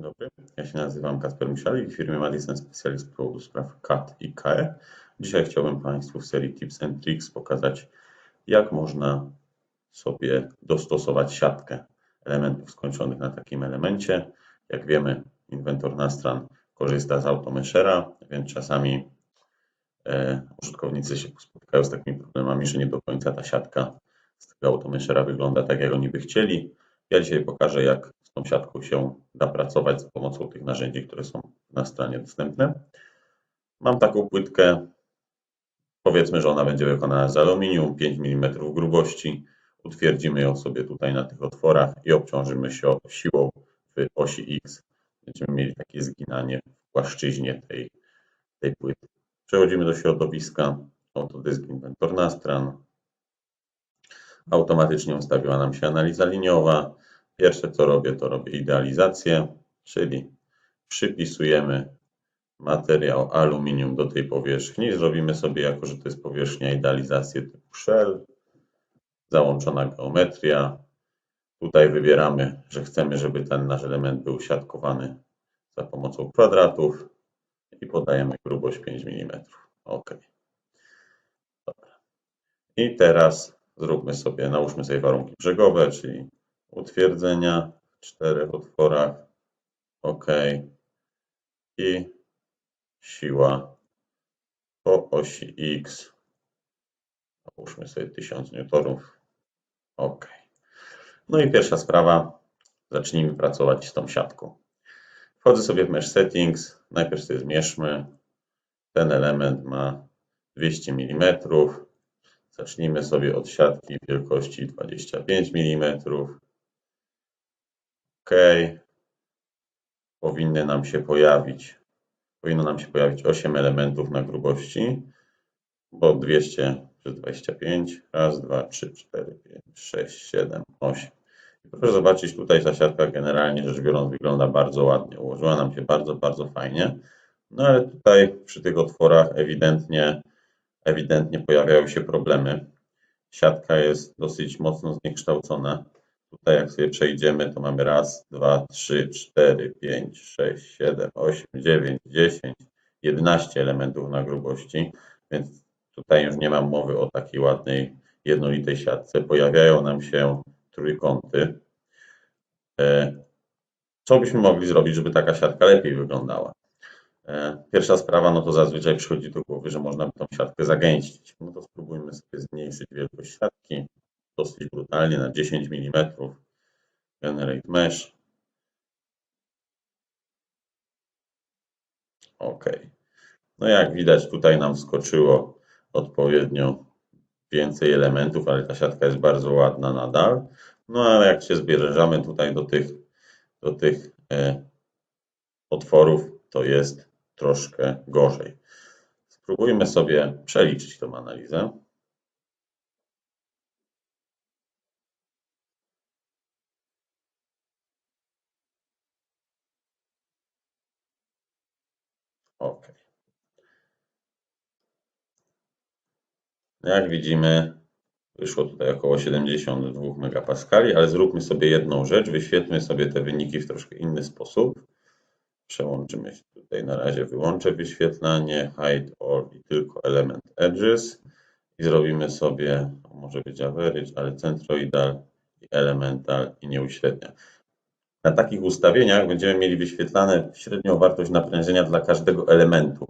Dzień dobry, ja się nazywam Kasper Musialik, w firmie Madison specjalist do spraw CAD i KE. Dzisiaj chciałbym Państwu w serii Tips and Tricks pokazać, jak można sobie dostosować siatkę elementów skończonych na takim elemencie. Jak wiemy, inwentor Nastran korzysta z automeshera, więc czasami e, użytkownicy się spotykają z takimi problemami, że nie do końca ta siatka z tego automeshera wygląda tak, jak oni by chcieli. Ja dzisiaj pokażę, jak siatką się da pracować za pomocą tych narzędzi, które są na stronie dostępne. Mam taką płytkę, powiedzmy, że ona będzie wykonana z aluminium, 5 mm grubości. Utwierdzimy ją sobie tutaj na tych otworach i obciążymy się siłą w osi X. Będziemy mieli takie zginanie w płaszczyźnie tej, tej płyty. Przechodzimy do środowiska. Autodysk Inventor Nastran. Automatycznie ustawiła nam się analiza liniowa. Pierwsze co robię, to robię idealizację, czyli przypisujemy materiał aluminium do tej powierzchni. Zrobimy sobie, jako że to jest powierzchnia, idealizację typu shell, załączona geometria. Tutaj wybieramy, że chcemy, żeby ten nasz element był siatkowany za pomocą kwadratów i podajemy grubość 5 mm. OK. Dobra. I teraz zróbmy sobie, nałóżmy sobie warunki brzegowe, czyli utwierdzenia w czterech otworach. OK. I siła po osi X. Nałóżmy sobie 1000 newtonów. OK. No i pierwsza sprawa. Zacznijmy pracować z tą siatką. Wchodzę sobie w Mesh Settings. Najpierw sobie zmierzmy. Ten element ma 200 mm. Zacznijmy sobie od siatki wielkości 25 mm. Powinny nam się pojawić, powinno nam się pojawić 8 elementów na grubości, bo 200 przez 25, raz, dwa, trzy, cztery, pięć, sześć, siedem, osiem. I proszę zobaczyć, tutaj ta siatka generalnie rzecz biorąc wygląda bardzo ładnie, ułożyła nam się bardzo, bardzo fajnie. No ale tutaj przy tych otworach ewidentnie, ewidentnie pojawiają się problemy. Siatka jest dosyć mocno zniekształcona. Tutaj jak sobie przejdziemy, to mamy raz, dwa, trzy, cztery, pięć, sześć, siedem, osiem, dziewięć, dziesięć, jedenaście elementów na grubości, więc tutaj już nie mam mowy o takiej ładnej, jednolitej siatce. Pojawiają nam się trójkąty. E, co byśmy mogli zrobić, żeby taka siatka lepiej wyglądała? E, pierwsza sprawa, no to zazwyczaj przychodzi do głowy, że można by tą siatkę zagęścić. No to spróbujmy sobie zmniejszyć wielkość siatki dosyć brutalnie na 10 mm. Generate Mesh. OK. No jak widać tutaj nam wskoczyło odpowiednio więcej elementów, ale ta siatka jest bardzo ładna nadal. No ale jak się zbierzemy tutaj do tych, do tych e, otworów, to jest troszkę gorzej. Spróbujmy sobie przeliczyć tą analizę. OK. Jak widzimy, wyszło tutaj około 72 MPa, ale zróbmy sobie jedną rzecz, wyświetlmy sobie te wyniki w troszkę inny sposób. Przełączymy się tutaj, na razie wyłączę wyświetlanie, hide all i tylko element edges i zrobimy sobie, może być average, ale centroidal i elemental i nie uśrednia. Na takich ustawieniach będziemy mieli wyświetlane średnią wartość naprężenia dla każdego elementu.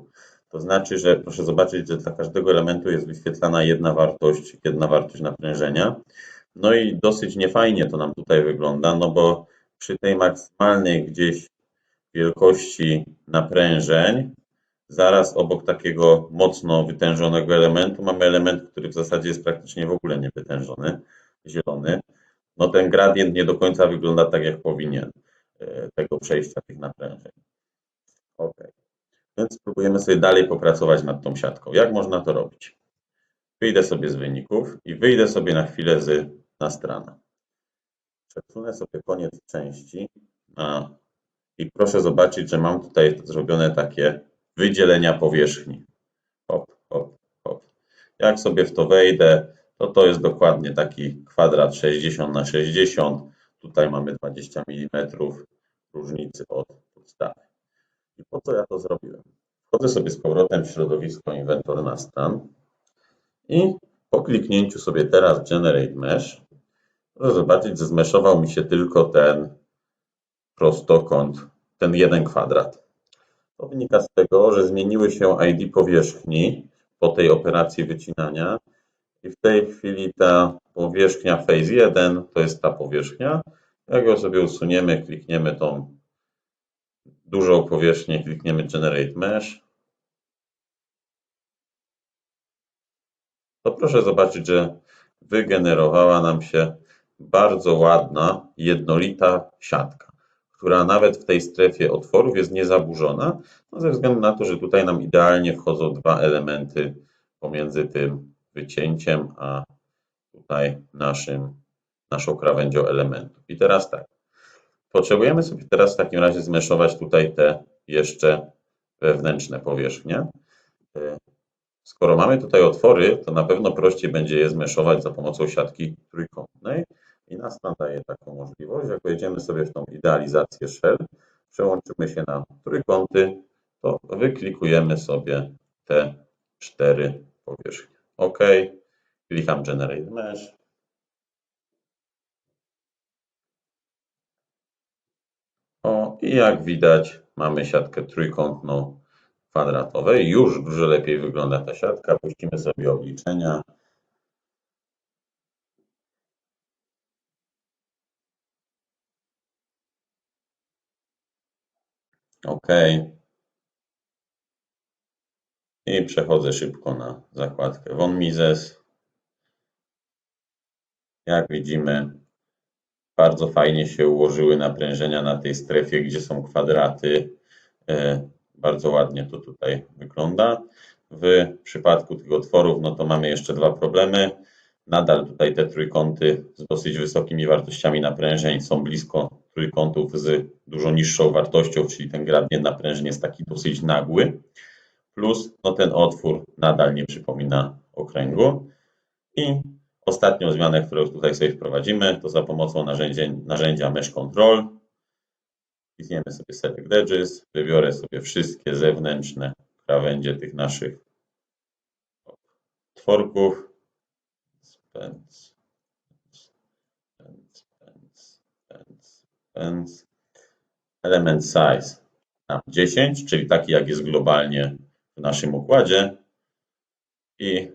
To znaczy, że proszę zobaczyć, że dla każdego elementu jest wyświetlana jedna wartość, jedna wartość naprężenia. No i dosyć niefajnie to nam tutaj wygląda, no bo przy tej maksymalnej gdzieś wielkości naprężeń, zaraz obok takiego mocno wytężonego elementu mamy element, który w zasadzie jest praktycznie w ogóle niewytężony, zielony. No ten gradient nie do końca wygląda tak, jak powinien e, tego przejścia tych naprężeń. Ok. Więc spróbujemy sobie dalej popracować nad tą siatką. Jak można to robić? Wyjdę sobie z wyników i wyjdę sobie na chwilę z, na stronę. Przesunę sobie koniec części i proszę zobaczyć, że mam tutaj zrobione takie wydzielenia powierzchni. Hop, hop, hop. Jak sobie w to wejdę, to to jest dokładnie taki kwadrat 60 na 60. Tutaj mamy 20 mm różnicy od podstawy. I po co ja to zrobiłem? Wchodzę sobie z powrotem w środowisko Inventor na stan i po kliknięciu sobie teraz Generate Mesh, proszę zobaczyć, że zmeszował mi się tylko ten prostokąt, ten jeden kwadrat. To wynika z tego, że zmieniły się ID powierzchni po tej operacji wycinania i w tej chwili ta powierzchnia phase 1 to jest ta powierzchnia. Jak ją sobie usuniemy, klikniemy tą dużą powierzchnię, klikniemy Generate Mesh, to proszę zobaczyć, że wygenerowała nam się bardzo ładna, jednolita siatka, która nawet w tej strefie otworów jest niezaburzona, no ze względu na to, że tutaj nam idealnie wchodzą dwa elementy pomiędzy tym wycięciem, a tutaj naszym, naszą krawędzią elementów. I teraz tak, potrzebujemy sobie teraz w takim razie zmeszować tutaj te jeszcze wewnętrzne powierzchnie. Skoro mamy tutaj otwory, to na pewno prościej będzie je zmeszować za pomocą siatki trójkątnej i nas nam daje taką możliwość. Jak wejdziemy sobie w tą idealizację shell, przełączymy się na trójkąty, to wyklikujemy sobie te cztery powierzchnie. OK, klikam Generate Mesh. O, i jak widać, mamy siatkę trójkątną kwadratowej. Już dużo lepiej wygląda ta siatka. Puścimy sobie obliczenia. OK. I przechodzę szybko na zakładkę Von Mises. Jak widzimy, bardzo fajnie się ułożyły naprężenia na tej strefie, gdzie są kwadraty. E, bardzo ładnie to tutaj wygląda. W przypadku tych otworów, no to mamy jeszcze dwa problemy. Nadal tutaj te trójkąty z dosyć wysokimi wartościami naprężeń są blisko trójkątów z dużo niższą wartością, czyli ten gradient naprężeń jest taki dosyć nagły. Plus no ten otwór nadal nie przypomina okręgu. I ostatnią zmianę, którą tutaj sobie wprowadzimy, to za pomocą narzędzia, narzędzia Mesh Control Klikniemy sobie Select Edges, wybiorę sobie wszystkie zewnętrzne krawędzie tych naszych tworków. Pens. Element size na 10, czyli taki jak jest globalnie w naszym układzie. I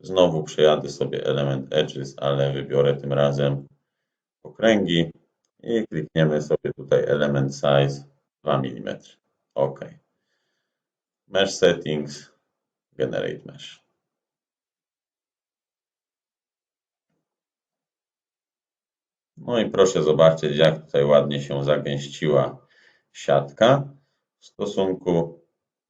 znowu przejadę sobie element edges, ale wybiorę tym razem okręgi i klikniemy sobie tutaj element size 2 mm. OK. Mesh settings, generate mesh. No i proszę zobaczyć, jak tutaj ładnie się zagęściła siatka w stosunku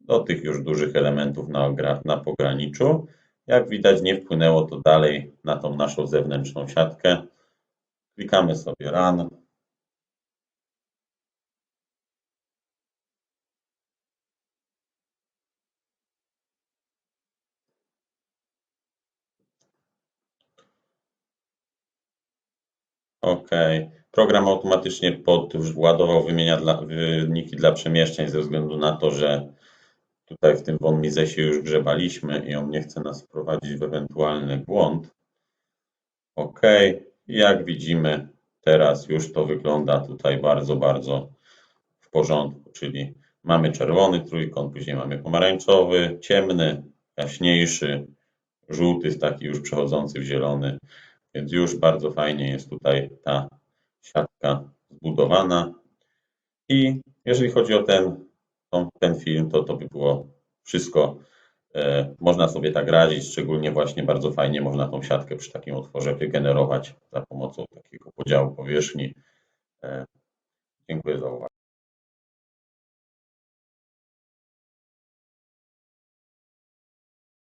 do tych już dużych elementów na, na pograniczu. Jak widać, nie wpłynęło to dalej na tą naszą zewnętrzną siatkę. Klikamy sobie Run. OK. Program automatycznie podładował wymienia dla, wyniki dla przemieszczeń ze względu na to, że tutaj w tym von Misesie już grzebaliśmy i on nie chce nas wprowadzić w ewentualny błąd. OK. Jak widzimy, teraz już to wygląda tutaj bardzo, bardzo w porządku, czyli mamy czerwony trójkąt, później mamy pomarańczowy, ciemny, jaśniejszy, żółty, taki już przechodzący w zielony. Więc już bardzo fajnie jest tutaj ta siatka zbudowana. I jeżeli chodzi o ten, ten film, to to by było wszystko. E, można sobie tak radzić, szczególnie właśnie bardzo fajnie można tą siatkę przy takim otworze wygenerować za pomocą takiego podziału powierzchni. E, dziękuję za uwagę.